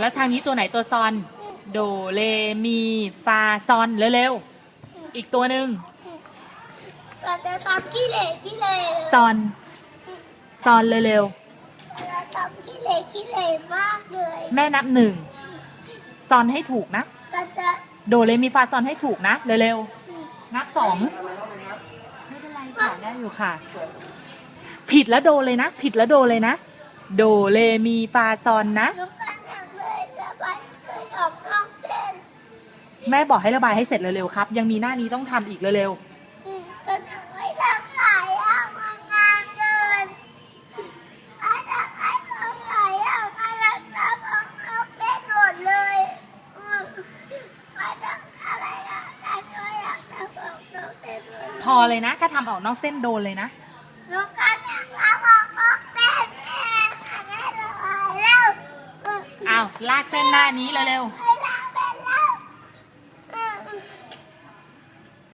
แล้วทางนี้ตัวไหนตัวซอน โดเลมีฟาซอนเร็วๆ อีกตัวหนึ่งก็จะทำขี้เหร่ขี้เหร่เลยซอน ซอนเร็วจะทำขี้เหร่ขี้เหร่มากเลยๆ แม่นับหนึ่ง ซอนให้ถูกนะ ก็จะโดเลมีฟาซอนให้ถูกนะ เร็วๆ นับสองไม่เป็นไรค่ะได้อยู่ค่ะ ผิดแล้วโดเลยนะ ผิดแล้วโดเลยนะ โดเลมีฟาซอนนะน้องกันอยาก แม่บอกให้ระบายให้เสร็จเร็วๆครับ ยังมีหน้านี้ต้องทำอีกเร็วอืมก็ยังไม่ทำหลายอย่างมางานเกินอาจจะให้ทำหลายอย่างอาจจะทำออกนกเส้นหมดเลยอืมอาจจะอะไรอะอาจจะอยากทำออกนกเส้นหมดๆ พอเลยนะ ถ้าทำออกนอกเส้นโดนเลยนะน้องกันอยากทำออกนกเส้แม่อันนี้ระบายแล้ว อ้าว ลากเส้นหน้านี้เร็วให้